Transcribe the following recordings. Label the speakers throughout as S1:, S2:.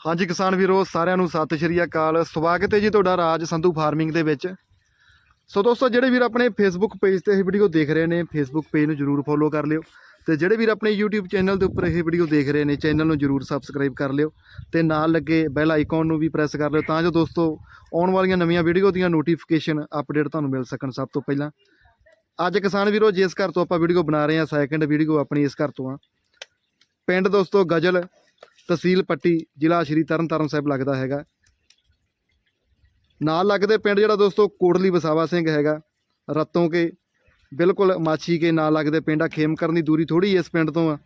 S1: ਹਾਂਜੀ ਕਿਸਾਨ ਵੀਰੋ, ਸਾਰਿਆਂ ਨੂੰ ਸਤਿ ਸ਼੍ਰੀ ਅਕਾਲ। ਸਵਾਗਤ ਹੈ ਜੀ ਤੁਹਾਡਾ ਰਾਜ ਸੰਧੂ ਫਾਰਮਿੰਗ ਦੇ ਵਿੱਚ। ਸੋ ਦੋਸਤੋ, ਜਿਹੜੇ ਵੀਰ ਆਪਣੇ ਫੇਸਬੁੱਕ ਪੇਜ ਤੇ ਇਹ ਵੀਡੀਓ ਦੇਖ ਰਹੇ ਨੇ ਫੇਸਬੁੱਕ ਪੇਜ ਨੂੰ ਜਰੂਰ ਫੋਲੋ ਕਰ ਲਿਓ ਤੇ ਜਿਹੜੇ ਵੀਰ ਆਪਣੇ YouTube ਚੈਨਲ ਦੇ ਉੱਪਰ ਇਹ ਵੀਡੀਓ ਦੇਖ ਰਹੇ ਨੇ ਚੈਨਲ ਨੂੰ ਜਰੂਰ ਸਬਸਕ੍ਰਾਈਬ ਕਰ ਲਿਓ ਤੇ ਨਾਲ ਲੱਗੇ ਬੈਲ ਆਈਕਨ ਨੂੰ ਵੀ ਪ੍ਰੈਸ ਕਰ ਲਿਓ ਤਾਂ ਜੋ ਦੋਸਤੋ ਆਉਣ ਵਾਲੀਆਂ ਨਵੀਆਂ ਵੀਡੀਓ ਦੀਆਂ ਨੋਟੀਫਿਕੇਸ਼ਨ ਅਪਡੇਟ ਤੁਹਾਨੂੰ ਮਿਲ ਸਕਣ ਸਭ ਤੋਂ ਪਹਿਲਾਂ। ਅੱਜ ਕਿਸਾਨ ਵੀਰੋ, ਜਿਸ ਘਰ ਤੋਂ ਆਪਾਂ ਵੀਡੀਓ ਬਣਾ ਰਹੇ ਹਾਂ ਸੈਕੰਡ ਵੀਡੀਓ ਆਪਣੀ ਇਸ ਘਰ ਤੋਂ ਆ। ਪਿੰਡ ਦੋਸਤੋ, ਗਜਲ ਤਹਿਸੀਲ ਪੱਟੀ ਜ਼ਿਲ੍ਹਾ ਸ਼੍ਰੀ ਤਰਨਤਾਰਨ ਸਾਹਿਬ ਲੱਗਦਾ ਹੈਗਾ। ਨਾਲ ਲੱਗਦੇ ਪਿੰਡ ਜਿਹੜਾ ਦੋਸਤੋ ਕੋਟਲੀ ਵਸਾਵਾ ਸਿੰਘ ਹੈਗਾ, ਰਤੋਂ ਕੇ, ਬਿਲਕੁਲ ਮਾਛੀ ਕੇ ਨਾਲ ਲੱਗਦੇ ਪਿੰਡ ਆ, ਖੇਮਕਰਨ ਦੀ ਦੂਰੀ ਥੋੜੀ ਇਸ ਪਿੰਡ ਤੋਂ ਆ।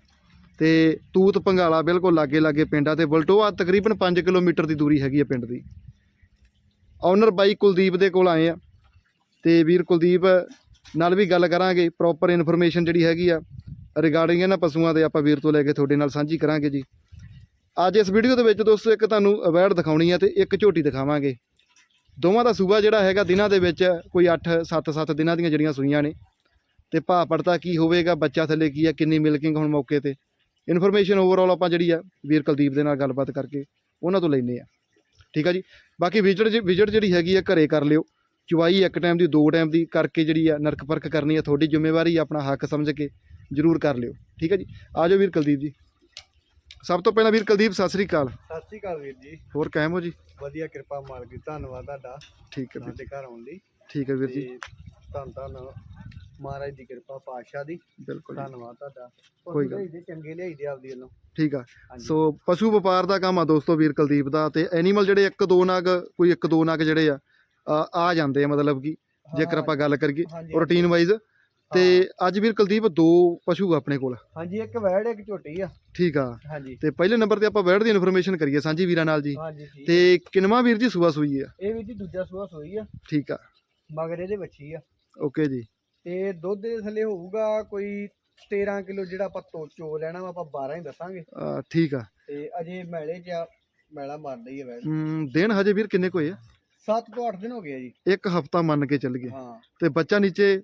S1: ਤੇ ਤੂਤ ਪੰਗਾਲਾ ਬਿਲਕੁਲ ਲਾਗੇ ਲਾਗੇ ਪਿੰਡ ਆ ਤੇ ਬਲਟੋਆ ਤਕਰੀਬਨ 5 ਕਿਲੋਮੀਟਰ ਦੀ ਦੂਰੀ ਹੈਗੀ ਆ ਪਿੰਡ ਦੀ। ਓਨਰ ਬਾਈ ਕੁਲਦੀਪ ਦੇ ਕੋਲ ਆਏ ਆ ਤੇ ਵੀਰ ਕੁਲਦੀਪ ਨਾਲ ਵੀ ਗੱਲ ਕਰਾਂਗੇ ਪ੍ਰੋਪਰ ਇਨਫੋਰਮੇਸ਼ਨ ਜਿਹੜੀ ਹੈਗੀ ਆ ਰਿਗਾਰਡਿੰਗ ਇਹਨਾਂ ਪਸ਼ੂਆਂ ਦੇ ਆਪਾਂ ਵੀਰ ਤੋਂ ਲੈ ਕੇ ਤੁਹਾਡੇ ਨਾਲ ਸਾਂਝੀ ਕਰਾਂਗੇ ਜੀ। ਅੱਜ ਇਸ ਵੀਡੀਓ ਦੇ ਵਿੱਚ ਦੋਸਤੋ ਇੱਕ ਤੁਹਾਨੂੰ ਅਵੈਡ ਦਿਖਾਉਣੀ ਹੈ ਤੇ ਇੱਕ ਝੋਟੀ ਦਿਖਾਵਾਂਗੇ। ਦੋਵਾਂ ਦਾ ਸੂਬਾ ਜਿਹੜਾ ਹੈਗਾ ਦਿਨਾਂ ਦੇ ਵਿੱਚ ਕੋਈ 8 7 7 ਦਿਨਾਂ ਦੀਆਂ ਜਿਹੜੀਆਂ ਸੂਈਆਂ ਨੇ। ਤੇ ਭਾਅ ਪੜਤਾ ਕੀ ਹੋਵੇਗਾ, ਬੱਚਾ ਥੱਲੇ ਕੀ ਆ, ਕਿੰਨੀ ਮਿਲਕਿੰਗ ਹੁਣ ਮੌਕੇ ਤੇ। ਇਨਫੋਰਮੇਸ਼ਨ ਓਵਰਆਲ ਆਪਾਂ ਜਿਹੜੀ ਆ ਵੀਰ ਕੁਲਦੀਪ ਦੇ ਨਾਲ ਗੱਲਬਾਤ ਕਰਕੇ ਉਹਨਾਂ ਤੋਂ ਲੈਨੇ ਆ। ਠੀਕ ਆ ਜੀ? ਬਾਕੀ ਵਿਜਿਟ ਵਿਜਿਟ ਜਿਹੜੀ ਹੈਗੀ ਆ ਘਰੇ ਕਰ ਲਿਓ। ਚੁਵਾਈ ਇੱਕ ਟਾਈਮ ਦੀ, ਦੋ ਟਾਈਮ ਦੀ ਕਰਕੇ ਜਿਹੜੀ ਆ ਨਰਕ ਪਰਖ ਕਰਨੀ ਆ, ਤੁਹਾਡੀ ਜ਼ਿੰਮੇਵਾਰੀ ਆਪਣਾ ਹੱਕ ਸਮਝ ਕੇ ਜ਼ਰੂਰ ਕਰ ਲਿਓ। ਠੀਕ ਆ ਜੀ? ਆਜੋ ਵੀਰ ਕੁਲਦੀਪ ਜੀ। ਸਭ ਤੋਂ ਪਹਿਲਾਂ ਵੀਰ ਕੁਲਦੀਪ ਸਤਿ ਸ੍ਰੀ ਅਕਾਲ।
S2: ਸਤਿ ਸ਼੍ਰੀ ਅਕਾਲ ਵੀਰ ਜੀ।
S1: ਹੋਰ ਕਾਇਮ ਹੋ ਜੀ?
S2: ਵਧੀਆ ਕਿਰਪਾ ਮਾਲਕ ਦੀ ਧੰਨਵਾਦ ਤੁਹਾਡਾ।
S1: ਠੀਕ ਹੈ ਵੀਰ
S2: ਸਾਡੇ ਘਰ ਆਉਣ ਲਈ।
S1: ਠੀਕ ਹੈ ਵੀਰ ਜੀ।
S2: ਧੰਨ ਧੰਨ ਮਹਾਰਾਜ ਦੀ ਕਿਰਪਾ ਪਾਤਸ਼ਾਹ ਦੀ।
S1: ਬਿਲਕੁਲ।
S2: ਧੰਨਵਾਦ ਤੁਹਾਡਾ।
S1: ਕੋਈ ਗੱਲ
S2: ਦੇ ਚੰਗੇ ਲਿਆਈ ਦੇ ਆਪਦੀ ਵੱਲੋਂ।
S1: ਠੀਕ ਆ। ਸੋ ਪਸ਼ੂ ਵਪਾਰ ਦਾ ਕੰਮ ਆ ਦੋਸਤੋ ਵੀਰ ਕੁਲਦੀਪ ਦਾ ਤੇ ਐਨੀਮਲ ਜਿਹੜੇ ਇੱਕ ਦੋ ਨਗ ਕੋਈ ਇੱਕ ਦੋ ਨਗ ਜਿਹੜੇ ਆ ਆ- ਜਾਂਦੇ ਆ ਮਤਲਬ ਕਿ ਜੇਕਰ ਆਪਾਂ ਗੱਲ ਕਰੀਏ ਰੂਟੀਨ ਵਾਈਜ਼। ਤੇ ਅੱਜ ਵੀਰ ਕੁਲਦੀਪ ਦੋ ਪਸ਼ੂ ਆ ਆਪਣੇ ਕੋਲ।
S2: ਹਾਂਜੀ ਇੱਕ ਵੈੜ ਇੱਕ ਝੋਟੀ ਆ।
S1: ਠੀਕ ਆ।
S2: ਹਾਂਜੀ।
S1: ਤੇ ਪਹਿਲੇ ਨੰਬਰ ਤੇ ਆਪਾਂ ਵੈੜ ਦੀ ਇਨਫੋਰਮੇਸ਼ਨ ਕਰੀਏ ਸਾਂਝੀ ਵੀਰਾਂ ਨਾਲ ਜੀ।
S2: ਹਾਂਜੀ ਠੀਕ
S1: ਤੇ ਕਿਨਵਾ ਵੀਰ ਜੀ ਸੂਆ ਸੂਈ ਆ?
S2: ਇਹ ਵੀਰ ਜੀ ਦੂਜਾ ਸੂਆ ਸੋਈ ਆ।
S1: ਠੀਕ ਆ।
S2: ਮਗਰ ਇਹਦੇ ਵੱਛੀ ਆ।
S1: ਓਕੇ ਜੀ।
S2: ਤੇ ਦੁੱਧ ਦੇ ਥੱਲੇ ਹੋਊਗਾ ਕੋਈ 13 ਕਿਲੋ ਜਿਹੜਾ ਆਪਾਂ ਤੋ ਚੋ ਲੈਣਾ ਵਾ ਆਪਾਂ 12 ਹੀ ਦੱਸਾਂਗੇ।
S1: ਅ, ਠੀਕ ਆ।
S2: ਤੇ ਅਜੇ ਮੈਲੇ ਚ ਆ ਮੈਲਾ ਮਾਰਦਾ ਹੀ ਆ ਵੈੜ।
S1: ਹਮ, ਦਿਨ ਹਜੇ ਵੀਰ ਕਿੰਨੇ ਕੋਏ ਆ?
S2: 7 ਤੋਂ 8 ਦਿਨ ਹੋ ਗਏ ਆ ਜੀ।
S1: ਇੱਕ ਹਫਤਾ ਮੰਨ ਕੇ ਚੱਲ ਗਏ।
S2: ਹਾਂ।
S1: ਤੇ ਬੱਚਾ ਨੀਚੇ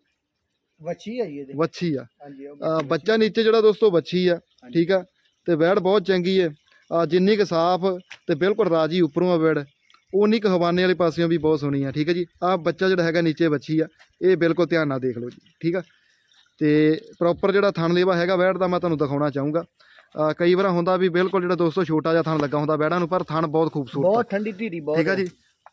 S2: ਵੱਛੀ ਆਈ ਇਹਦੇ।
S1: ਵੱਛੀ ਆ।
S2: ਹਾਂਜੀ ਉਹ
S1: ਬੱਚਾ ਨੀਚੇ ਜਿਹੜਾ ਦੋਸਤੋ ਵੱਛੀ ਆ। ਠੀਕ ਆ? ਤੇ ਵੈੜ ਬਹੁਤ ਚੰਗੀ ਹੈ ਅ, ਜਿੰਨੀ ਕੁ ਸਾਫ਼ ਤੇ ਬਿਲਕੁਲ ਰਾਜੀ ਉੱਪਰੋਂ ਆ ਵੈੜ ਉਨੀ ਕੁ ਹਵਾਨੇ ਵਾਲੇ ਪਾਸਿਓਂ ਵੀ ਬਹੁਤ ਸੋਹਣੀ ਆ ਠੀਕ ਹੈ ਜੀ? ਆ ਬੱਚਾ ਜਿਹੜਾ ਹੈਗਾ ਨੀਚੇ ਵੱਛੀ ਆ ਇਹ ਬਿਲਕੁਲ ਧਿਆਨ ਨਾਲ ਦੇਖ ਲਓ ਜੀ ਠੀਕ ਆ? ਤੇ ਪ੍ਰੋਪਰ ਜਿਹੜਾ ਥਣ ਲੇਵਾ ਹੈਗਾ ਵੈੜ ਦਾ ਮੈਂ ਤੁਹਾਨੂੰ ਦਿਖਾਉਣਾ ਚਾਹੂੰਗਾ। ਅ, ਕਈ ਵਾਰ ਹੁੰਦਾ ਵੀ ਬਿਲਕੁਲ ਜਿਹੜਾ ਦੋਸਤੋ ਛੋਟਾ ਜਿਹਾ ਥਣ ਲੱਗਾ ਹੁੰਦਾ ਵੈੜਾਂ ਨੂੰ ਪਰ ਥਣ ਬਹੁਤ ਖੂਬਸੂਰਤ ਆ।
S2: ਬਹੁਤ ਠੰਡੀ ਧੀਰੀ ਬਹੁਤ
S1: ਠੀਕ ਆ ਜੀ?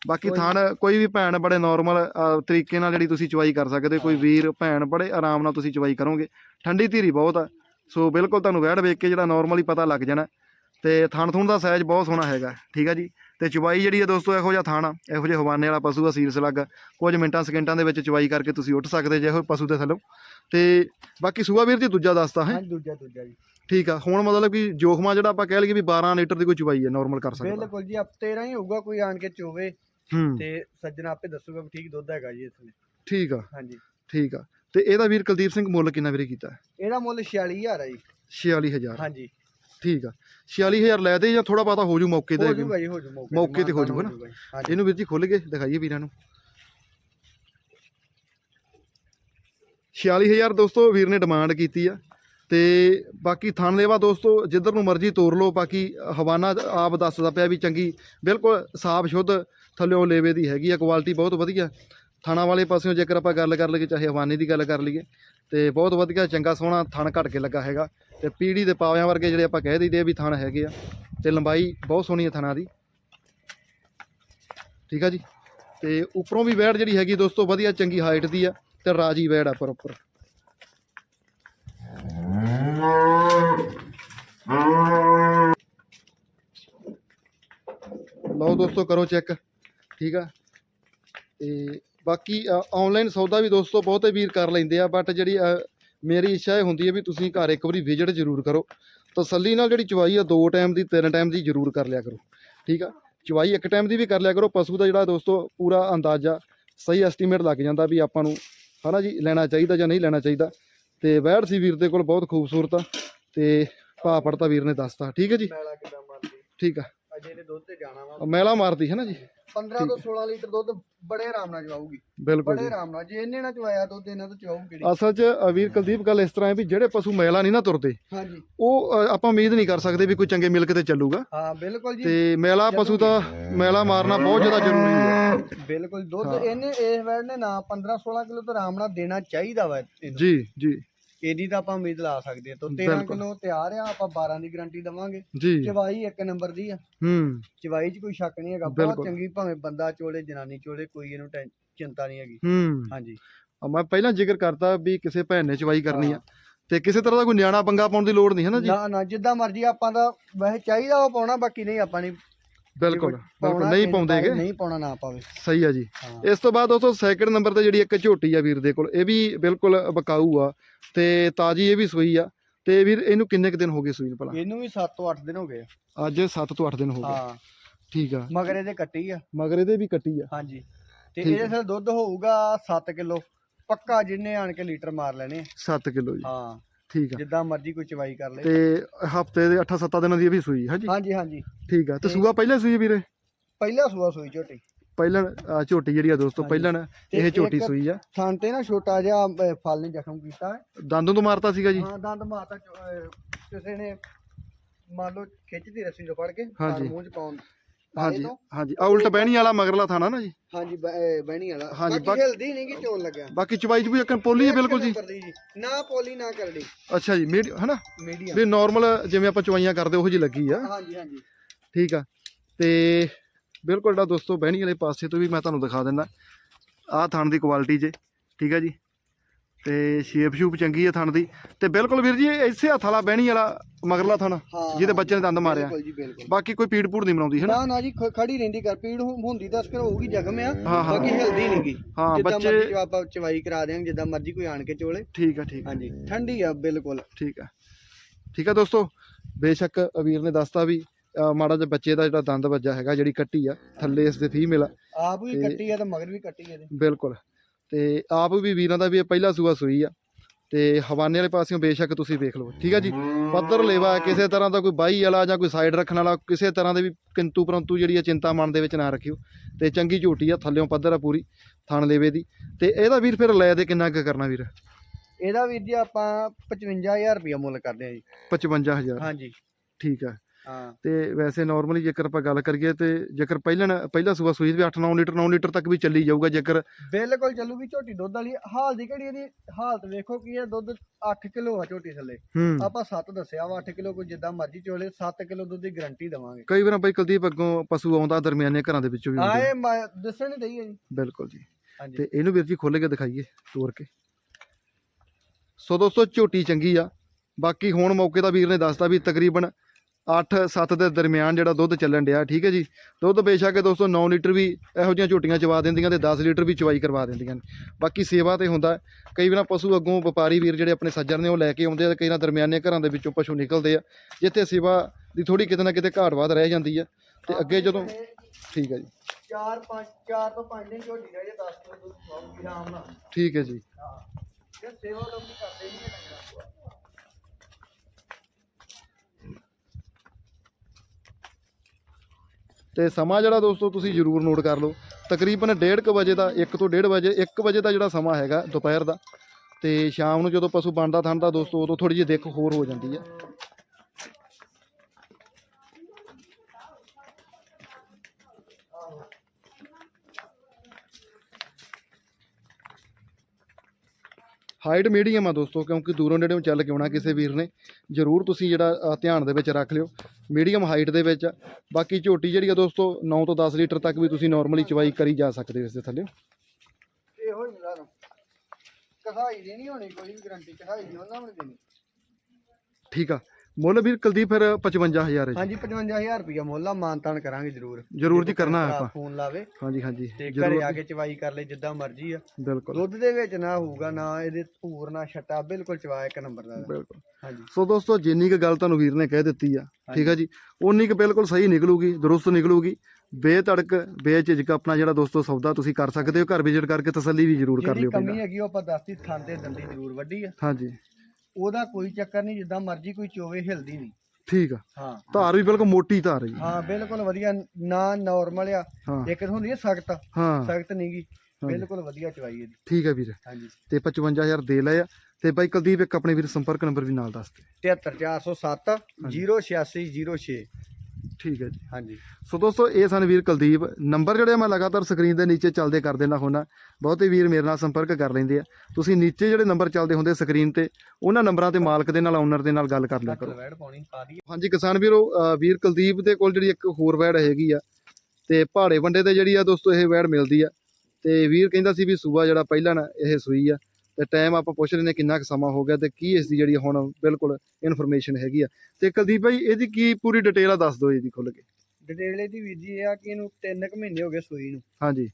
S1: ਬਾਕੀ ਥਣ ਕੋਈ ਵੀ ਭੈਣ ਬੜੇ ਨਾਰਮਲ ਤਰੀਕੇ ਨਾਲ ਜਿਹੜੀ ਤੁਸੀਂ ਚਵਾਈ ਕਰ ਸਕਦੇ ਕੋਈ ਵੀਰ ਭੈਣ ਬੜੇ ਆਰਾਮ ਨਾਲ ਤੁਸੀਂ ਚਵਾਈ ਕਰੋਗੇ। ਠੰਡੀ ਧੀਰੀ ਬਹੁਤ ਆ। ਸੋ ਬਿਲਕੁਲ ਤੁਹਾਨੂੰ ਵੈੜ ਵੇਖ ਕੇ ਜਿਹੜਾ ਨਾਰਮਲੀ ਪਤਾ ਲੱਗ ਜਾਣਾ। ਤੇ ਥਣ ਥੁਣ ਦਾ ਸਾਈਜ਼ ਬਹੁਤ ਸੋਹਣਾ ਹੈਗਾ ਠੀਕ ਆ ਜੀ? ਤੇ ਚਵਾਈ ਜਿਹੜੀ ਆ ਦੋਸਤੋ ਇਹੋ ਜਿਹਾ ਥਣ ਆ। ਇਹੋ ਜਿਹੇ ਹਵਾਨੇ ਵਾਲਾ ਪਸ਼ੂ ਆ ਸੀਰਸ ਲੱਗ ਕੁਝ ਮਿੰਟਾਂ ਸਕਿੰਟਾਂ ਦੇ ਵਿੱਚ ਚਵਾਈ ਕਰਕੇ ਤੁਸੀਂ ਉੱਠ ਸਕਦੇ ਜੇ ਇਹੋ ਪਸ਼ੂ ਦੇ ਥੱਲੋਂ। ਤੇ ਬਾਕੀ ਸੂਆ ਵੀਰ ਜੀ ਦੂਜਾ ਦੱਸਤਾ ਹੈ।
S2: ਹਾਂ ਦੂਜਾ ਦੂਜਾ ਜੀ।
S1: ਠੀਕ ਆ ਹੁਣ ਮਤਲਬ ਕਿ ਜੋਖਮਾ ਜਿਹੜਾ ਆਪਾਂ ਕਹਿ ਲਈਏ ਵੀ 12 ਲੀਟਰ ਦੀ ਕੋਈ ਚਵਾਈ ਹੈ ਨਾਰਮਲ ਕਰ ਸਕਦਾ
S2: ਬਿਲਕੁਲ ਜੀ ਆਪ 13 ਹੀ ਹੋਊਗਾ ਕੋਈ ਆਣ ਕੇ ਚੋਵੇ।
S1: ਹੂੰ।
S2: ਤੇ ਸੱਜਣਾ ਆਪੇ ਦੱਸੂਗਾ ਵੀ ਠੀਕ ਦੁੱਧ ਹੈਗਾ ਜੀ ਇਸ ਵਿੱਚ
S1: ਠੀਕ ਆ।
S2: ਹਾਂਜੀ।
S1: ਠੀਕ ਆ। ਤੇ ਇਹਦਾ ਵੀਰ ਕੁਲਦੀਪ ਸਿੰਘ ਮੁੱਲ ਕਿੰਨਾ ਵੀਰੇ ਕੀਤਾ?
S2: ਇਹਦਾ ਮੁੱਲ 46000 ਹੈ ਜੀ।
S1: 46000
S2: ਹਾਂਜੀ।
S1: ਠੀਕ ਆ। 46000 ਲੈ ਦੇ ਜਾਂ ਥੋੜਾ ਬਹੁਤਾ ਹੋ ਜੂ ਮੌਕੇ ਤੇ
S2: ਹੋ ਜੂਗਾ ਜੀ ਹੋ ਜੂ ਮੌਕੇ
S1: ਮੌਕੇ ਤੇ ਹੋ ਜਾਊਗਾ ਨਾ।
S2: ਜੀ। ਹਾਂਜੀ
S1: ਇਹਨੂੰ ਵੀਰ ਜੀ ਖੁੱਲ ਕੇ ਦਿਖਾਈਏ ਵੀਰਾਂ ਨੂੰ। 46000 ਦੋਸਤੋ ਵੀਰ ਨੇ ਡਿਮਾਂਡ ਕੀਤੀ ਆ। ਤੇ ਬਾਕੀ ਥਣ ਲੇਵਾ ਦੋਸਤੋ ਜਿੱਧਰ ਨੂੰ ਮਰਜ਼ੀ ਤੋਰ ਲਓ ਬਾਕੀ ਹਵਾਨਾ ਆਪ ਦੱਸਦਾ ਪਿਆ ਵੀ ਚੰਗੀ ਬਿਲਕੁਲ ਸਾਫ਼ ਸ਼ੁੱਧ ਥੱਲਿਓ ਲੇਵੇ ਦੀ ਹੈਗੀ ਆ ਕੁਆਲਿਟੀ ਬਹੁਤ ਵਧੀਆ। ਥਾਣਾ ਵਾਲੇ ਪਾਸਿਓਂ ਜੇਕਰ ਆਪਾਂ ਗੱਲ ਕਰ ਲਈਏ, ਚਾਹੇ ਹਵਾਨੇ ਦੀ ਗੱਲ ਕਰ ਲਈਏ, ਤੇ ਬਹੁਤ ਵਧੀਆ, ਚੰਗਾ, ਸੋਹਣਾ ਥਣ ਘਟ ਕੇ ਲੱਗਾ ਹੈਗਾ। ਤੇ ਪੀੜੀ ਦੇ ਪਾਵਿਆਂ ਵਰਗੇ ਜਿਹੜੇ ਆਪਾਂ ਕਹਿ ਦਈਦੇ ਆ ਵੀ ਥਣ ਹੈਗੇ ਆ, ਤੇ ਲੰਬਾਈ ਬਹੁਤ ਸੋਹਣੀ ਹੈ ਥਣਾ ਦੀ। ਠੀਕ ਆ ਜੀ? ਤੇ ਉੱਪਰੋਂ ਵੀ ਵੈੜ ਜਿਹੜੀ ਹੈਗੀ ਦੋਸਤੋ, ਵਧੀਆ, ਚੰਗੀ ਹਾਈਟ ਦੀ ਆ, ਤੇ ਰਾਜੀ ਵੈੜ ਆ ਪਰ ਉੱਪਰ। ਲਓ ਦੋਸਤੋ, ਕਰੋ ਚੈੱਕ ਠੀਕ ਆ? ਤੇ ਬਾਕੀ ਆਨਲਾਈਨ ਸੌਦਾ ਵੀ ਦੋਸਤੋ ਬਹੁਤੇ ਵੀਰ ਕਰ ਲੈਂਦੇ ਆ ਬਟ ਜਿਹੜੀ ਮੇਰੀ ਇੱਛਾ ਇਹ ਹੁੰਦੀ ਹੈ ਵੀ ਤੁਸੀਂ ਘਰ ਇੱਕ ਵਾਰੀ ਵਿਜ਼ਿਟ ਜ਼ਰੂਰ ਕਰੋ। ਤਸੱਲੀ ਨਾਲ ਜਿਹੜੀ ਚਵਾਈ ਆ ਦੋ ਟਾਈਮ ਦੀ ਤਿੰਨ ਟਾਈਮ ਦੀ ਜ਼ਰੂਰ ਕਰ ਲਿਆ ਕਰੋ। ਠੀਕ ਆ? ਚਵਾਈ ਇੱਕ ਟਾਈਮ ਦੀ ਵੀ ਕਰ ਲਿਆ ਕਰੋ ਪਸ਼ੂ ਦਾ ਜਿਹੜਾ ਦੋਸਤੋ ਪੂਰਾ ਅੰਦਾਜ਼ਾ ਸਹੀ ਐਸਟੀਮੇਟ ਲੱਗ ਜਾਂਦਾ ਵੀ ਆਪਾਂ ਨੂੰ ਹਨਾ ਜੀ ਲੈਣਾ ਚਾਹੀਦਾ ਜਾਂ ਨਹੀਂ ਲੈਣਾ ਚਾਹੀਦਾ। ਤੇ ਵੈੜ ਸੀ ਵੀਰ ਦੇ ਕੋਲ ਬਹੁਤ ਖੂਬਸੂਰਤ ਆ ਤੇ ਭਾਅ ਪੜਤਾ ਵੀਰ ਨੇ ਦੱਸਤਾ। ਠੀਕ ਹੈ ਜੀ? ਠੀਕ ਆ।
S2: ਅਜੇ ਇਹਨੇ ਦੁੱਧ ਤੇ ਜਾਣਾ ਵਾ।
S1: ਮੈਲਾ ਮਾਰਦੀ ਹੈ ਨਾ ਜੀ?
S2: 15 ਤੋਂ 16 ਲੀਟਰ ਦੁੱਧ ਬੜੇ ਆਰਾਮ ਨਾਲ ਚਵਾਊਗੀ
S1: ਬਿਲਕੁਲ
S2: ਬੜੇ
S1: ਜੀ।
S2: ਆਰਾਮ ਨਾਲ। ਜੇ ਇਹਨੇ ਨਾ ਚਵਾਇਆ ਦੁੱਧ ਇਹਨਾਂ ਤੋਂ ਚਵਾਊ ਕਿਹੜੀ?
S1: ਅਸਲ 'ਚ ਅ, ਵੀਰ ਕੁਲਦੀਪ ਗੱਲ ਇਸ ਤਰ੍ਹਾਂ ਹੈ ਵੀ ਜਿਹੜੇ ਪਸ਼ੂ ਮੈਲਾ ਨਹੀਂ ਨਾ ਤੁਰਦੇ
S2: ਹਾਂਜੀ।
S1: ਉਹ ਅ, ਆਪਾਂ ਉਮੀਦ ਨਹੀਂ ਕਰ ਸਕਦੇ ਵੀ ਕੋਈ ਚੰਗੇ ਮਿਲਕ ਤੇ ਚੱਲੂਗਾ।
S2: ਹਾਂ ਬਿਲਕੁਲ ਜੀ।
S1: ਤੇ ਮੈਲਾ ਪਸ਼ੂ ਦਾ ਮੈਲਾ ਮਾਰਨਾ ਬਹੁਤ ਜ਼ਿਆਦਾ ਜ਼ਰੂਰੀ ਹੈ।
S2: ਬਿਲਕੁਲ ਦੁੱਧ ਇਹਨੇ ਇਸ ਵੈੜ ਨੇ ਨਾ 15 16 ਕਿਲੋ ਤਾਂ ਆਰਾਮ ਨਾਲ ਦੇਣਾ ਚਾਹੀਦਾ ਵਾ ਇਹਨੂੰ।
S1: ਜੀ ਜੀ।
S2: ਇਹਦੀ ਤਾਂ ਆਪਾਂ ਉਮੀਦ ਲਾ ਸਕਦੇ ਹਾਂ। ਤੋਂ 13
S1: ਬਿਲਕੁਲ।
S2: ਕਿਲੋ ਤਿਆਰ ਆ ਆਪਾਂ 12 ਦੀ ਗਾਰੰਟੀ ਦਵਾਂਗੇ।
S1: ਜੀ।
S2: ਚਵਾਈ ਇੱਕ ਨੰਬਰ ਦੀ ਆ।
S1: ਹੂੰ।
S2: ਚਵਾਈ 'ਚ ਕੋਈ ਸ਼ੱਕ ਨਹੀਂ ਹੈਗਾ। ਬਹੁਤ
S1: ਬਿਲਕੁਲ।
S2: ਚੰਗੀ ਭਾਵੇਂ ਬੰਦਾ ਚੋਲੇ ਜਨਾਨੀ ਚੋਲੇ ਕੋਈ ਇਹਨੂੰ ਚਿੰਤਾ ਨਹੀਂ ਹੈਗੀ।
S1: ਹੂੰ।
S2: ਹਾਂਜੀ।
S1: ਆ ਮੈਂ ਪਹਿਲਾਂ ਜ਼ਿਕਰ ਕਰਤਾ ਵੀ ਕਿਸੇ ਭੈਣ ਨੇ ਚਵਾਈ ਕਰਨੀ ਆ। ਤੇ ਕਿਸੇ ਤਰ੍ਹਾਂ ਦਾ ਕੋਈ ਨਿਆਣਾ ਪੰਗਾ ਪਾਉਣ ਦੀ ਲੋੜ ਨਹੀਂ ਹੈ ਨਾ ਜੀ?
S2: ਨਾ ਨਾ ਜਿੱਦਾਂ ਮਰਜ਼ੀ ਆਪਾਂ ਦਾ ਵੈਸੇ ਚਾਹੀਦਾ ਉਹ ਪਾਉਣਾ ਬਾਕੀ ਨਹੀਂ ਆਪਾਂ ਨਹੀਂ
S1: ਬਿਲਕੁਲ ਬਿਲਕੁਲ ਨਹੀਂ
S2: ਕਿਸੇ
S1: ਪਾਉਂਦੇਗੇ
S2: ਨਹੀਂ ਪਾਉਣਾ ਨਾ ਪਾਵੇ।
S1: ਸਹੀ ਆ ਜੀ। ਇਸ ਤੋਂ ਬਾਅਦ ਦੋਸਤੋ ਸੈਕਿੰਡ ਨੰਬਰ ਤੇ ਜਿਹੜੀ ਇੱਕ ਝੋਟੀ ਆ ਵੀਰ ਦੇ ਕੋਲ ਇਹ ਵੀ ਬਿਲਕੁਲ ਬਕਾਊ ਆ ਤੇ ਤਾਜੀ ਇਹ ਵੀ ਸੂਈ ਆ ਤੇ ਵੀਰ ਇਹਨੂੰ ਕਿੰਨੇ ਕੁ ਦਿਨ ਹੋ ਗਏ ਸੂਈ ਨੂੰ ਭਲਾ?
S2: ਇਹਨੂੰ ਵੀ 7 ਤੋਂ 8 ਦਿਨ ਹੋ ਗਏ।
S1: ਅੱਜ 7 ਤੋਂ 8 ਦਿਨ ਹੋ ਗਏ।
S2: ਹਾਂ।
S1: ਠੀਕ ਆ।
S2: ਮਗਰ ਇਹਦੇ ਕੱਟੀ ਆ।
S1: ਮਗਰ ਇਹਦੇ ਵੀ ਕੱਟੀ ਆ।
S2: ਹਾਂਜੀ। ਤੇ ਇਹਦੇ ਸਿਰ ਦੁੱਧ ਹੋਊਗਾ 7 ਕਿਲੋ। ਪੱਕਾ ਜਿੰਨੇ ਆਣ ਕੇ ਲੀਟਰ ਮਾਰ ਲੈਣੇ
S1: 7 ਕਿਲੋ ਜੀ।
S2: ਹਾਂ।
S1: ਠੀਕ ਆ।
S2: ਜਿੱਦਾਂ ਮਰਜ਼ੀ ਕੋਈ ਚਵਾਈ ਕਰ ਲੇ
S1: ਤੇ ਹਫ਼ਤੇ ਦੇ 8-7 ਦਿਨਾਂ ਦੀ ਇਹ ਵੀ ਸੂਈ ਹੈ ਜੀ
S2: ਹਾਂਜੀ ਹਾਂਜੀ।
S1: ਠੀਕ ਆ। ਤੇ ਸੂਆ ਪਹਿਲਾਂ ਸੂਈ ਵੀਰੇ?
S2: ਪਹਿਲਾ ਸੂਆ ਸੂਈ ਝੋਟੀ।
S1: ਪਹਿਲਾਂ ਝੋਟੀ ਜਿਹੜੀ ਆ ਦੋਸਤੋ। ਪਹਿਲਾਂ ਇਹ ਝੋਟੀ ਸੂਈ ਆ।
S2: ਥਣ ਤੇ ਨਾ ਛੋਟਾ ਜਿਹਾ ਫਲ ਨੇ ਜ਼ਖਮ ਕੀਤਾ।
S1: ਦੰਦੋਂ ਤੋਂ ਮਾਰਤਾ ਸੀਗਾ ਜੀ?
S2: ਹਾਂ ਦੰਦ ਅਹ, ਕਿਸੇ ਨੇ ਮੰਨ ਲਓ ਖਿੱਚਦੀ ਰੱਸੀ ਤੋਂ ਫੜ ਕੇ ਮੂੰਹ ਚ ਪਾਉਣ
S1: ਹਾਂਜੀ
S2: ਤੋਂ?
S1: ਹਾਂਜੀ। ਆ ਉਲਟ ਬਹਿਣੀ ਵਾਲਾ ਮਗਰਲਾ ਥਾਣਾ ਨਾ ਜੀ।
S2: ਹਾਂਜੀ ਬਹਿਣੀ ਵਾਲਾ।
S1: ਹਾਂਜੀ,
S2: ਬਾਕੀ
S1: ਬਾਕੀ-
S2: ਹਿਲਦੀ ਨਹੀਂ ਕਿ ਚੋਣ ਲੱਗਿਆ।
S1: ਬਾਕੀ ਚਵਾਈ ਚ ਵੀ ਇੱਕ ਪੋਲੀ ਹੈ ਬਿਲਕੁਲ ਜੀ।
S2: ਨਾ ਪੋਲੀ ਨਾ ਕਰੜੀ
S1: ਅੱਛਾ ਜੀ ਮੀਡੀ ਹਨਾ?
S2: ਮੀਡੀਅਮ
S1: ਵੀ ਨਾਰਮਲ ਜਿਵੇਂ ਆਪਾਂ ਚਵਾਈਆਂ ਕਰਦੇ ਉਹੋ ਜੀ ਲੱਗੀ ਆ।
S2: ਹਾਂਜੀ ਹਾਂਜੀ।
S1: ਠੀਕ ਆ। ਤੇ ਬਿਲਕੁਲ ਜਿਹੜਾ ਦੋਸਤੋ ਬਹਿਣੀ ਵਾਲੇ ਪਾਸੇ ਤੋਂ ਵੀ ਮੈਂ ਤੁਹਾਨੂੰ ਦਿਖਾ ਦਿੰਦਾ। ਆਹ ਥਣ ਦੀ ਕੁਆਲਿਟੀ ਜੇ। ਠੀਕ ਆ ਜੀ। ਤੇ ਸ਼ੇਪ ਸ਼ੂਪ ਚੰਗੀ ਆ ਥਣ ਦੀ। ਤੇ ਬਿਲਕੁਲ ਵੀਰ ਜੀ ਇਸੇ ਹੱਥ ਵਾਲਾ ਬਹਿਣੀ ਵਾਲਾ ਮਗਰਲਾ ਥਣ
S2: ਹਾਂ
S1: ਜਿਹਦੇ ਬੱਚੇ ਨੇ ਦੰਦ ਮਾਰਿਆ।
S2: ਬਿਲਕੁਲ ਜੀ ਬਿਲਕੁਲ।
S1: ਬਾਕੀ ਕੋਈ ਪੀੜ ਪੂੜ ਨਹੀਂ ਬਣਾਉਂਦੀ ਹਨਾ?
S2: ਨਾ ਨਾ ਜੀ ਖ- ਖੜੀ ਰਹਿੰਦੀ ਕਰ ਪੀੜ ਹੁ- ਹੁੰਦੀ ਤਾਂ ਅਸਕਰ ਹੋਊਗੀ ਜ਼ਖਮ ਆ।
S1: ਹਾਂ, ਹਾਂ।
S2: ਬਾਕੀ ਹਿਲਦੀ ਨਹੀਂਗੀ
S1: ਹਾਂ ਬੱਚੇ
S2: ਆਪਾਂ ਚਵਾਈ ਕਰਾ ਦਿਆਂਗੇ ਜਿੱਦਾਂ ਮਰਜ਼ੀ ਕੋਈ ਆਣ ਕੇ ਚੋਲੇ।
S1: ਠੀਕ ਆ ਠੀਕ ਆ।
S2: ਹਾਂਜੀ ਠੰਡੀ ਆ ਬਿਲਕੁਲ।
S1: ਠੀਕ ਆ। ਠੀਕ ਆ ਦੋਸਤੋ ਬੇਸ਼ੱਕ ਅਵੀਰ ਨੇ ਦੱਸਤਾ ਵੀ ਮਾੜਾ ਜਿਹਾ ਬੱਚੇ ਦਾ ਜਿਹੜਾ ਦੰਦ ਵੱਜਾ ਹੈਗਾ ਜਿਹੜੀ ਕੱਟੀ ਆ ਥੱਲੇ ਇਸ ਦੇ ਫੀਮੇਲ ਆ।
S2: ਆਪ ਵੀ
S1: ਤੇ-
S2: ਕੱਟੀ ਆ ਤੇ ਮਗਰ ਵੀ ਕੱਟੀ ਆ ਇਹਦੇ।
S1: ਬਿਲਕੁਲ। ਤੇ ਆਪ ਵੀ ਵੀਰਾਂ ਦਾ ਵੀ ਇਹ ਪਹਿਲਾ ਸੂਆ ਸੂਈ ਆ। ਤੇ ਹਵਾਨੇ ਵਾਲੇ ਪਾਸਿਓਂ ਬੇਸ਼ੱਕ ਤੁਸੀਂ ਵੇਖ ਲਓ। ਠੀਕ ਆ ਜੀ? ਪੱਧਰ ਲੇਵਾ ਕਿਸੇ ਤਰ੍ਹਾਂ ਦਾ ਕੋਈ ਬਾਈ ਵਾਲਾ ਜਾਂ ਕੋਈ ਸਾਈਡ ਰੱਖਣ ਵਾਲਾ ਕਿਸੇ ਤਰ੍ਹਾਂ ਦੇ ਵੀ ਕਿੰਤੂ ਪਰੰਤੂ ਜਿਹੜੀ ਆ ਚਿੰਤਾ ਮਨ ਦੇ ਵਿੱਚ ਨਾ ਰੱਖਿਓ। ਤੇ ਚੰਗੀ ਝੋਟੀ ਆ ਥੱਲਿਓਂ ਪੱਧਰ ਆ ਪੂਰੀ ਥਣ ਲੇਵੇ ਦੀ। ਤੇ ਇਹਦਾ ਵੀਰ ਫਿਰ ਲੈ ਦੇ ਕਿੰਨਾ ਕੁ ਕਰਨਾ ਵੀਰ?
S2: ਇਹਦਾ ਵੀਰ ਜੀ ਆਪਾਂ 55000 ਰੁਪਇਆ ਮੁੱਲ ਕਰਦੇ ਆ ਜੀ।
S1: 55000
S2: ਹਾਂਜੀ।
S1: ਠੀਕ ਆ। ਤੇ ਵੈਸੇ ਨਾਰਮਲੀ ਜੇਕਰ ਆਪਾਂ ਗੱਲ ਕਰੀਏ ਤੇ ਜੇਕਰ ਪਹਿਲਾਂ ਪਹਿਲਾ ਸੂਆ ਸੂਈ ਵੀ 8-9 ਲੀਟਰ 9 ਲੀਟਰ ਤੱਕ ਵੀ ਚੱਲੀ ਜਾਊਗਾ ਜੇਕਰ।
S2: ਬਿਲਕੁਲ ਚੱਲੂਗੀ ਝੋਟੀ ਦੁੱਧ ਵਾਲੀ। ਹਾਲ ਦੀ ਘੜੀ ਇਹਦੀ ਹਾਲਤ ਵੇਖੋ ਕੀ ਹੈ ਦੁੱਧ 8 ਕਿਲੋ ਆ ਝੋਟੀ ਥੱਲੇ। ਆਪਾਂ 7 ਦੱਸਿਆ ਵਾ 8 ਕਿਲੋ ਕੋਈ ਜਿੱਦਾਂ ਮਰਜ਼ੀ ਚੋਲੇ 7 ਕਿਲੋ ਦੁੱਧ ਦੀ ਗਾਰੰਟੀ ਦਵਾਂਗੇ।
S1: ਕਈ ਵਾਰ ਬਾਈ ਕੁਲਦੀਪ ਅੱਗੋਂ ਪਸ਼ੂ ਆਉਂਦਾ ਦਰਮਿਆਨੇ ਘਰਾਂ ਦੇ ਵਿੱਚੋਂ ਵੀ
S2: ਆਏ ਦੱਸਣ ਨਹੀਂ ਦਈ ਹੈ ਜੀ
S1: ਬਿਲਕੁਲ ਜੀ। ਤੇ ਇਹਨੂੰ ਵੀਰ ਜੀ ਖੋਲ ਕੇ ਦਿਖਾਈਏ ਤੋੜ ਕੇ। ਸੋ ਦੋਸਤੋ ਝੋਟੀ ਚੰਗੀ ਆ। ਬਾਕੀ ਹੁਣ ਮੌਕੇ ਦਾ ਵੀਰ ਨੇ ਦੱਸਤਾ ਵੀ ਤਕਰੀਬਨ 8-7 ਦੇ ਦਰਮਿਆਨ ਜਿਹੜਾ ਦੁੱਧ ਚੱਲਣ ਡਿਆ ਠੀਕ ਹੈ ਜੀ? ਦੁੱਧ ਬੇਸ਼ੱਕ ਦੋਸਤੋ 9 ਲੀਟਰ ਵੀ ਇਹੋ ਜਿਹੀਆਂ ਝੋਟੀਆਂ ਚਵਾ ਦਿੰਦੀਆਂ ਤੇ 10 ਲੀਟਰ ਵੀ ਚਵਾਈ ਕਰਵਾ ਦਿੰਦੀਆਂ ਨੇ। ਬਾਕੀ ਸੇਵਾ ਤੇ ਹੁੰਦਾ। ਕਈ ਵਾਰ ਪਸ਼ੂ ਅੱਗੋਂ ਵਪਾਰੀ ਵੀਰ ਜਿਹੜੇ ਆਪਣੇ ਸੱਜਣ ਨੇ ਉਹ ਲੈ ਕੇ ਆਉਂਦੇ ਆ ਤੇ ਕਈ ਵਾਰ ਦਰਮਿਆਨੇ ਘਰਾਂ ਦੇ ਵਿੱਚੋਂ ਪਸ਼ੂ ਨਿਕਲਦੇ ਆ ਜਿੱਥੇ ਸੇਵਾ ਦੀ ਥੋੜੀ ਕਿਤੇ ਨਾ ਕਿਤੇ ਘਾਟ ਵਾਧ ਰਹਿ ਜਾਂਦੀ ਆ। ਤੇ ਅੱਗੇ ਜਦੋਂ ਠੀਕ ਹੈ ਜੀ।
S2: 4 5 4 ਤੋਂ 5 ਦਿਨ ਝੋਟੀ ਰਹਿ ਜੇ 10 ਕਿਲੋ ਦੁੱਧ ਖਾਊਗੀ ਆਰਾਮ ਨਾਲ।
S1: ਠੀਕ ਹੈ ਜੀ।
S2: ਹਾਂ। ਸੇਵਾ ਲੋਕੀ ਕਰਦੇ ਨਹੀਂ ਡੰਗਰਾਂ ਦੀ।
S1: ਤੇ ਸਮਾਂ ਜਿਹੜਾ ਦੋਸਤੋ ਤੁਸੀਂ ਜ਼ਰੂਰ ਨੋਟ ਕਰ ਲਓ। ਤਕਰੀਬਨ 1:30 ਵਜੇ ਦਾ 1 ਤੋਂ 1:30 ਵਜੇ 1 ਵਜੇ ਦਾ ਜਿਹੜਾ ਸਮਾਂ ਹੈਗਾ ਦੁਪਹਿਰ ਦਾ। ਤੇ ਸ਼ਾਮ ਨੂੰ ਜਦੋਂ ਪਸ਼ੂ ਬਣਦਾ ਥੰਦਾ ਦੋਸਤੋ ਉਦੋਂ ਥੋੜੀ ਜਿਹੀ ਦਿੱਖ ਹੋਰ ਹੋ ਜਾਂਦੀ ਹੈ। ਹਾਈਟ ਮੀਡੀਅਮ ਆ ਦੋਸਤੋ ਕਿਉਂਕਿ ਦੂਰੋਂ ਨੇੜੇੋਂ ਚੱਲ ਕੇ ਆਉਣਾ ਕਿਸੇ ਵੀਰ ਨੇ ਜ਼ਰੂਰ ਤੁਸੀਂ ਜਿਹੜਾ ਧਿਆਨ ਦੇ ਵਿੱਚ ਰੱਖ ਲਿਓ। ਮੀਡੀਅਮ ਹਾਈਟ ਦੇ ਵਿੱਚ। ਬਾਕੀ ਝੋਟੀ ਜਿਹੜੀ ਆ ਦੋਸਤੋ 9 ਤੋਂ 10 ਲੀਟਰ ਤੱਕ ਵੀ ਤੁਸੀਂ ਨਾਰਮਲੀ ਚਵਾਈ ਕਰੀ ਜਾ ਸਕਦੇ ਹੋ ਇਸ ਦੇ ਥੱਲੇ।
S2: ਇਹੋ ਹੀ ਮਿਲਾ ਕਸਾਈ ਦੀ ਨਹੀਂ ਹੋਣੀ ਕੋਈ ਗਾਰੰਟੀ ਕਸਾਈ ਦੀ ਉਹਨਾਂ ਨੂੰ ਦੇਣੀ।
S1: ਠੀਕ ਆ। ਮੁੱਲ ਵੀਰ ਕੁਲਦੀਪ ਫਿਰ 55000 ਹੈ ਜੀ।
S2: ਹਾਂਜੀ 55000 ਰੁਪਇਆ ਮੁੱਲ ਆ ਮਾਨਤਾਨ ਕਰਾਂਗੇ ਜ਼ਰੂਰ।
S1: ਜ਼ਰੂਰ ਜੀ ਕਰਨਾ ਹੈ ਆਪਾਂ।
S2: ਫੋਨ ਲਾਵੇ
S1: ਹਾਂਜੀ ਹਾਂਜੀ।
S2: ਤੇ
S1: ਜ਼ਰੂਰ
S2: ਆ ਕੇ ਚਵਾਈ ਕਰ ਲੈ ਜਿੱਦਾਂ ਮਰਜ਼ੀ ਆ।
S1: ਬਿਲਕੁਲ।
S2: ਦੁੱਧ ਦੇ ਵਿੱਚ ਨਾ ਹੋਊਗਾ ਨਾ ਇਹਦੇ ਧੂਰ ਨਾ ਛੱਟਾ ਬਿਲਕੁਲ ਚਵਾ ਇੱਕ ਨੰਬਰ ਦਾ।
S1: ਬਿਲਕੁਲ।
S2: ਹਾਂਜੀ।
S1: ਸੋ ਦੋਸਤੋ ਜਿੰਨੀ ਕੁ ਗੱਲ ਤੁਹਾਨੂੰ ਵੀਰ ਨੇ ਕਹਿ ਦਿੱਤੀ ਆ ਠੀਕ ਆ ਜੀ ਉਨੀ ਕੁ ਬਿਲਕੁਲ ਸਹੀ ਨਿਕਲੂਗੀ ਦਰੁਸਤ ਨਿਕਲੂਗੀ। ਬੇਧੜਕ ਬੇਝਿਜਕ ਆਪਣਾ ਜਿਹੜਾ ਦੋਸਤੋ ਸੌਦਾ ਤੁਸੀਂ ਕਰ ਸਕਦੇ ਹੋ ਘਰ ਵਿਜ਼ਿਟ ਕਰਕੇ ਤਸੱਲੀ ਵੀ ਜ਼ਰੂਰ ਕਰ ਲਿਓ
S2: ਕਮੀ
S1: ਪਹਿਲਾਂ
S2: ਹੈਗੀ ਉਹ ਆਪਾਂ ਦੱਸਤੀ ਥਾਂ ਤੇ ਦੰਦੀ ਜ਼ਰੂਰ ਵੱਡੀ ਆ।
S1: ਹਾਂਜੀ।
S2: ਉਹਦਾ ਕੋਈ ਚੱਕਰ ਨਹੀਂ ਜਿੱਦਾਂ ਮਰਜ਼ੀ ਕੋਈ ਚੋਵੇ ਹਿਲਦੀ ਨਹੀਂ।
S1: ਠੀਕ ਆ।
S2: ਹਾਂ।
S1: ਧਾਰ ਵੀ ਬਿਲਕੁਲ ਮੋਟੀ ਧਾਰ ਹੈ
S2: ਹਾਂ ਬਿਲਕੁਲ ਵਧੀਆ ਨਾ ਨਾਰਮਲ ਆ।
S1: ਹਾਂ।
S2: ਇੱਕ ਹੁੰਦੀ ਹੈ ਸਖਤ।
S1: ਹਾਂ।
S2: ਸਖਤ ਨਹੀਂਗੀ
S1: ਹਾਂਜੀ।
S2: ਬਿਲਕੁਲ ਵਧੀਆ ਚਵਾਈ ਇਹਦੀ
S1: ਠੀਕ ਹੈ ਵੀਰ।
S2: ਹਾਂਜੀ।
S1: ਤੇ 55000 ਦੇ ਲਏ ਆ। ਤੇ ਬਾਈ ਕੁਲਦੀਪ ਇੱਕ ਆਪਣੇ ਵੀਰ ਸੰਪਰਕ ਨੰਬਰ ਵੀ ਨਾਲ ਦੱਸ ਦੇ
S2: 73407 08606
S1: ਠੀਕ ਹੈ ਜੀ।
S2: ਹਾਂਜੀ।
S1: ਸੋ ਦੋਸਤੋ ਇਹ ਸਨ ਵੀਰ ਕੁਲਦੀਪ। ਨੰਬਰ ਜਿਹੜੇ ਮੈਂ ਲਗਾਤਾਰ ਸਕਰੀਨ ਦੇ ਨੀਚੇ ਚੱਲਦੇ ਕਰ ਦਿੰਦਾ ਹੁੰਦਾ। ਬਹੁਤੇ ਵੀਰ ਮੇਰੇ ਨਾਲ ਸੰਪਰਕ ਕਰ ਲੈਂਦੇ ਆ। ਤੁਸੀਂ ਨੀਚੇ ਜਿਹੜੇ ਨੰਬਰ ਚੱਲਦੇ ਹੁੰਦੇ ਸਕਰੀਨ ਤੇ ਉਹਨਾਂ ਨੰਬਰਾਂ ਤੇ ਮਾਲਕ ਦੇ ਨਾਲ ਓਨਰ ਦੇ ਨਾਲ ਗੱਲ ਕਰ ਲਿਆ ਕਰੋ। ਹਾਂਜੀ ਕਿਸਾਨ ਵੀਰੋ ਵੀਰ ਕੁਲਦੀਪ ਦੇ ਕੋਲ ਜਿਹੜੀ ਇੱਕ ਹੋਰ ਵੈੜ ਹੈਗੀ ਆ ਤੇ ਪਹਾੜੇ ਵੰਡੇ ਤੇ ਜਿਹੜੀ ਆ ਦੋਸਤੋ ਇਹ ਵੈੜ ਮਿਲਦੀ ਆ। ਤੇ ਵੀਰ ਕਹਿੰਦਾ ਸੀ ਵੀ ਸੂਆ ਜਿਹੜਾ ਪਹਿਲਾਂ ਨਾ ਇਹ ਸੂਈ ਆ। ਤੇ ਟਾਈਮ ਆਪਾਂ ਪੁੱਛ ਰਹੇ ਨੇ ਕਿੰਨਾ ਕੁ ਸਮਾਂ ਹੋ ਗਿਆ ਤੇ ਕੀ ਇਸ ਦੀ ਜਿਹੜੀ ਹੁਣ ਬਿਲਕੁਲ ਇਨਫੋਰਮੇਸ਼ਨ ਹੈਗੀ ਆ। ਤੇ ਕੁਲਦੀਪ ਭਾਈ ਇਹਦੀ ਕੀ ਪੂਰੀ ਡਿਟੇਲ ਆ ਦੱਸ ਦਿਓ ਇਹਦੀ ਖੁੱਲ ਕੇ।
S2: ਡਿਟੇਲ ਇਹਦੀ ਵੀਰ ਜੀ ਇਹ ਆ ਕਿ ਇਹਨੂੰ 3 ਕੁ ਮਹੀਨੇ ਹੋ ਗਏ ਸੂਈ ਨੂੰ।
S1: ਹਾਂਜੀ।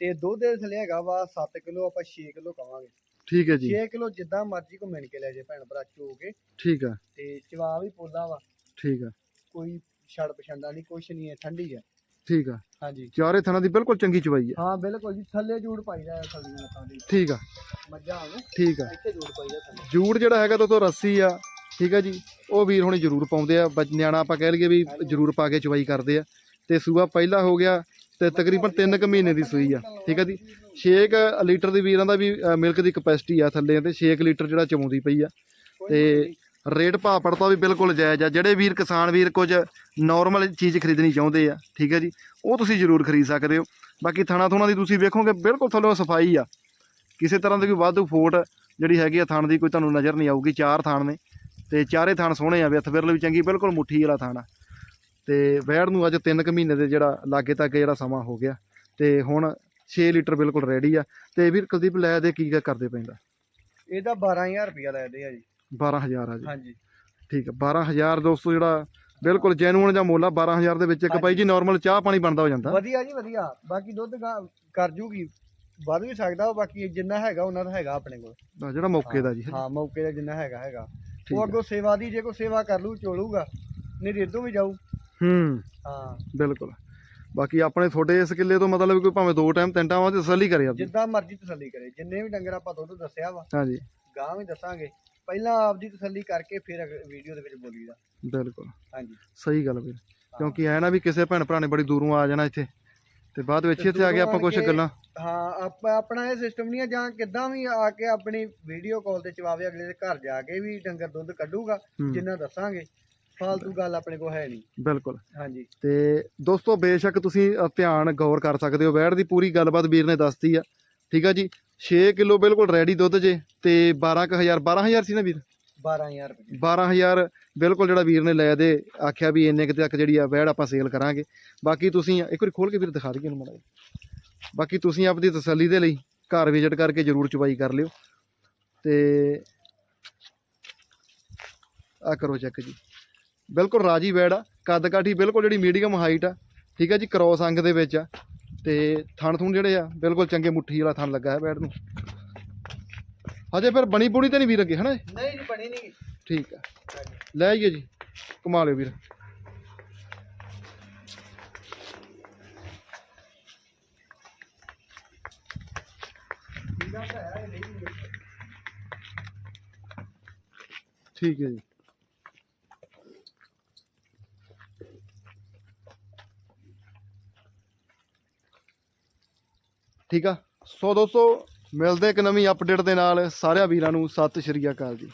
S2: ਤੇ ਦੁੱਧ ਦੇ ਥੱਲੇ ਹੈਗਾ ਵਾ 7 ਕਿਲੋ ਆਪਾਂ 6 ਕਿਲੋ ਕਵਾਂਗੇ।
S1: ਠੀਕ ਹੈ ਜੀ।
S2: 6 ਕਿਲੋ ਜਿੱਦਾਂ ਮਰਜ਼ੀ ਕੋ ਮਿਣ ਕੇ ਲੈ ਜੇ ਭੈਣ ਭਰਾ ਚੋ ਕੇ।
S1: ਠੀਕ ਆ।
S2: ਤੇ ਚਵਾ ਵੀ ਪੋਲਾ ਵਾ।
S1: ਠੀਕ ਆ।
S2: ਕੋਈ ਛੜ ਪਛੰਦਾ ਨਹੀਂ ਕੁਛ ਨਹੀਂ ਹੈ ਠੰਡੀ ਹੈ
S1: ਠੀਕ ਆ।
S2: ਹਾਂਜੀ।
S1: ਚਾਰੇ ਥਣਾ ਦੀ ਬਿਲਕੁਲ ਚੰਗੀ ਚਵਾਈ ਆ।
S2: ਹਾਂ ਬਿਲਕੁਲ ਜੀ ਥੱਲੇ ਜੂੜ ਪਾਈਦਾ ਥੱਲੇ ਲੱਤਾਂ ਦੇ।
S1: ਠੀਕ ਆ।
S2: ਮੱਝਾਂ ਨੂੰ
S1: ਠੀਕ ਆ।
S2: ਇੱਥੇ ਜੂੜ ਪਾਈਦਾ ਥੱਲੇ।
S1: ਜੂੜ ਜਿਹੜਾ ਹੈਗਾ ਦੋਸਤੋ ਰੱਸੀ ਆ ਠੀਕ ਆ ਜੀ। ਉਹ ਵੀਰ ਹੁਣੇ ਜ਼ਰੂਰ ਪਾਉਂਦੇ ਆ ਨਿਆਣਾ ਆਪਾਂ ਕਹਿ ਲਈਏ ਵੀ ਜ਼ਰੂਰ ਪਾ ਕੇ ਚਵਾਈ ਕਰਦੇ ਆ। ਤੇ ਸੂਆ ਪਹਿਲਾ ਹੋ ਗਿਆ ਤੇ ਤਕਰੀਬਨ 3 ਕੁ ਮਹੀਨੇ ਦੀ ਸੂਈ ਆ ਠੀਕ ਆ ਜੀ। 6 ਲੀਟਰ ਦੀ ਵੀਰਾਂ ਦਾ ਵੀ ਮਿਲਕ ਦੀ ਕਪੈਸਿਟੀ ਆ ਥੱਲੇ ਤੇ 6 ਲੀਟਰ ਜਿਹੜਾ ਚਵਾਉਂਦੀ ਪਈ ਆ। ਤੇ ਰੇਟ ਭਾਅ ਪੜਤਾ ਵੀ ਬਿਲਕੁਲ ਜਾਇਜ਼ ਆ। ਜਿਹੜੇ ਵੀਰ ਕਿਸਾਨ ਵੀਰ ਕੁਝ ਨਾਰਮਲ ਚੀਜ਼ ਖਰੀਦਣੀ ਚਾਹੁੰਦੇ ਆ, ਠੀਕ ਹੈ ਜੀ, ਉਹ ਤੁਸੀਂ ਜ਼ਰੂਰ ਖਰੀਦ ਸਕਦੇ ਹੋ। ਬਾਕੀ ਥਾਣਾ ਥੁਣਾ ਦੀ ਤੁਸੀਂ ਵੇਖੋਗੇ, ਬਿਲਕੁਲ ਥੱਲੇ ਸਫ਼ਾਈ ਆ। ਕਿਸੇ ਤਰ੍ਹਾਂ ਦੀ ਕੋਈ ਵਾਧੂ ਫੋਟ ਜਿਹੜੀ ਹੈਗੀ ਆ ਥਣ ਦੀ ਕੋਈ ਤੁਹਾਨੂੰ ਨਜ਼ਰ ਨਹੀਂ ਆਊਗੀ, ਚਾਰ ਥਣ ਨੇ। ਤੇ ਚਾਰੇ ਥਣ ਸੋਹਣੇ ਆ, ਵਿੱਥ ਬਿਰਲ ਵੀ ਚੰਗੀ, ਬਿਲਕੁਲ ਮੁੱਠੀ ਵਾਲਾ ਥਾਣਾ ਆ। ਤੇ ਵੈੜ ਨੂੰ ਅੱਜ 3 ਕੁ ਮਹੀਨੇ ਦੇ ਜਿਹੜਾ ਲਾਗੇ ਤੱਕ ਜਿਹੜਾ ਸਮਾਂ ਹੋ ਗਿਆ। ਤੇ ਹੁਣ 6 ਲੀਟਰ ਬਿਲਕੁਲ ਰੈਡੀ ਆ। ਤੇ ਵੀਰ ਕੁਲਦੀਪ, ਲੈ ਦੇ ਕੀ ਕਰਦੇ ਪੈਂਦਾ?
S2: ਇਹਦਾ 12000 ਰੁਪਇਆ ਲੈਦੇ ਆ ਜੀ।
S1: 12000 ਆ ਜੀ।
S2: ਹਾਂਜੀ।
S1: ਠੀਕ ਹੈ 12000 ਦੋਸਤੋ ਜਿਹੜਾ ਬਿਲਕੁਲ ਜੈਨੂਨ ਜਾਂ ਮੁੱਲ ਆ 12000 ਦੇ ਵਿੱਚ ਇੱਕ ਬਾਈ ਜੀ ਨਾਰਮਲ ਚਾਹ ਪਾਣੀ ਬਣਦਾ ਹੋ ਜਾਂਦਾ।
S2: ਵਧੀਆ ਜੀ ਵਧੀਆ ਬਾਕੀ ਦੁੱਧ ਗਾਂ ਕਰ ਜੂਗੀ ਵੱਧ ਵੀ ਸਕਦਾ ਬਾਕੀ ਜਿੰਨਾ ਹੈਗਾ ਉਹਨਾਂ ਦਾ ਹੈਗਾ ਆਪਣੇ ਕੋਲ।
S1: ਜਿਹੜਾ ਮੌਕੇ ਦਾ ਜੀ।
S2: ਹਾਂ ਮੌਕੇ ਦਾ ਜਿੰਨਾ ਹੈਗਾ ਹੈਗਾ।
S1: ਠੀਕ
S2: ਉਹ
S1: ਹੈ।
S2: ਅੱਗੋਂ ਸੇਵਾ ਦੀ ਜੇ ਕੋਈ ਸੇਵਾ ਕਰ ਲੂ ਚੋਲੂਗਾ ਨਹੀਂ ਇੱਧਰੋਂ ਵੀ ਜਾਊ।
S1: ਹੂੰ।
S2: ਹਾਂ।
S1: ਬਿਲਕੁਲ। ਬਾਕੀ ਆਪਣੇ ਤੁਹਾਡੇ ਇਸ ਕਿੱਲੇ ਤੋਂ ਮਤਲਬ ਕੋਈ ਭਾਵੇਂ ਦੋ ਟਾਈਮ ਤਿੰਨ ਟਾਈਮ ਤਸੱਲੀ ਕਰੇ ਆਪਦੀ।
S2: ਜਿੱਦਾਂ ਮਰਜ਼ੀ ਤਸੱਲੀ ਕਰੇ। ਜਿੰਨੇ ਵੀ ਡੰਗਰ ਆਪਾਂ ਦੁੱਧ ਦੱਸਿਆ ਵਾ
S1: ਹਾਂਜੀ।
S2: ਗਾਂ ਵੀ ਦੱਸਾਂਗੇ। ਪਹਿਲਾਂ ਆਪਦੀ ਤਸੱਲੀ ਕਰਕੇ ਫਿਰ ਵੀਡੀਓ ਦੇ ਵਿੱਚ ਬੋਲੀਦਾ।
S1: ਬਿਲਕੁਲ।
S2: ਹਾਂਜੀ।
S1: ਸਹੀ ਗੱਲ ਵੀਰ। ਕਿਉਂਕਿ ਐ ਨਾ ਵੀ ਕਿਸੇ ਭੈਣ ਭਰਾ ਨੇ ਬੜੀ ਦੂਰੋਂ ਆ ਜਾਣਾ ਇੱਥੇ ਤੇ ਬਾਅਦ ਵਿੱਚ ਇੱਥੇ ਆ ਕੇ ਆਪਾਂ ਕੁਝ ਗੱਲਾਂ
S2: ਹਾਂ ਆਪਾਂ ਆਪਣਾ ਇਹ ਸਿਸਟਮ ਨਹੀਂ ਆ ਜਾਂ ਕਿੱਦਾਂ ਵੀ ਆ ਕੇ ਆਪਣੀ ਵੀਡੀਓ ਕਾਲ ਤੇ ਚਵਾਵੇ ਅਗਲੇ ਦੇ ਘਰ ਜਾ ਕੇ ਵੀ ਡੰਗਰ ਦੁੱਧ ਕੱਢੂਗਾ ਜਿੰਨਾ ਦੱਸਾਂਗੇ। ਫਾਲਤੂ ਗੱਲ ਆਪਣੇ ਕੋਲ ਹੈ ਨਹੀਂ।
S1: ਬਿਲਕੁਲ।
S2: ਹਾਂਜੀ।
S1: ਤੇ ਦੋਸਤੋ ਬੇਸ਼ੱਕ ਤੁਸੀਂ ਅ, ਧਿਆਨ ਗੌਰ ਕਰ ਸਕਦੇ ਹੋ। ਵੈੜ ਦੀ ਪੂਰੀ ਗੱਲਬਾਤ ਵੀਰ ਨੇ ਦੱਸਤੀ ਆ। ਠੀਕ ਆ ਜੀ? 6 ਕਿਲੋ ਬਿਲਕੁਲ ਰੈਡੀ ਦੁੱਧ ਜੇ ਤੇ 12000 12000 ਸੀ ਨਾ ਵੀਰ?
S2: 12000 ਰੁਪਏ।
S1: 12000 ਬਿਲਕੁਲ ਜਿਹੜਾ ਵੀਰ ਨੇ ਲੈ ਦੇ ਆਖਿਆ ਵੀ ਇੰਨੇ ਕੁ ਤੱਕ ਜਿਹੜੀ ਆ ਵੈੜ ਆਪਾਂ ਸੇਲ ਕਰਾਂਗੇ। ਬਾਕੀ ਤੁਸੀਂ ਇੱਕ ਵਾਰੀ ਖੋਲ ਕੇ ਵੀਰ ਦਿਖਾ ਦਈਏ ਇਹਨੂੰ ਮਾੜਾ ਜਿਹਾ। ਬਾਕੀ ਤੁਸੀਂ ਆਪਦੀ ਤਸੱਲੀ ਦੇ ਲਈ ਘਰ ਵਿਜ਼ਿਟ ਕਰਕੇ ਜ਼ਰੂਰ ਚੁਬਾਈ ਕਰ ਲਿਓ। ਤੇ ਆ ਕਰੋ ਚੈੱਕ ਜੀ। ਬਿਲਕੁਲ ਰਾਜੀ ਵੈੜ ਆ। ਕੱਦ ਕਾਠੀ ਬਿਲਕੁਲ ਜਿਹੜੀ ਮੀਡੀਅਮ ਹਾਈਟ ਆ। ਠੀਕ ਹੈ ਜੀ ਕ੍ਰੋਸ ਅੰਗ ਦੇ ਵਿੱਚ ਆ। ਤੇ ਥਣ ਥੁਣ ਜਿਹੜੇ ਆ ਬਿਲਕੁਲ ਚੰਗੇ ਮੁੱਠੀ ਵਾਲਾ ਥਣ ਲੱਗਾ ਹੈ ਵੈੜ ਨੂੰ। ਹਜੇ ਫਿਰ ਬਣੀ ਬੁਣੀ ਤੇ ਨਹੀਂ ਵੀਰ ਅੱਗੇ ਹਨਾ
S2: ਨਹੀਂ ਜੀ ਬਣੀ ਨਹੀਂ।
S1: ਠੀਕ ਆ। ਲੈ ਆਈਏ ਜੀ ਕਮਾ ਲਿਓ ਵੀਰ। ਠੀਕ ਹੈ ਜੀ। ਠੀਕ ਆ? ਸੋ ਦੋਸਤੋ, ਮਿਲਦੇ ਇੱਕ ਨਵੀਂ ਅਪਡੇਟ ਦੇ ਨਾਲ। ਸਾਰਿਆਂ ਵੀਰਾਂ ਨੂੰ ਸਤਿ ਸ਼੍ਰੀ ਅਕਾਲ ਜੀ।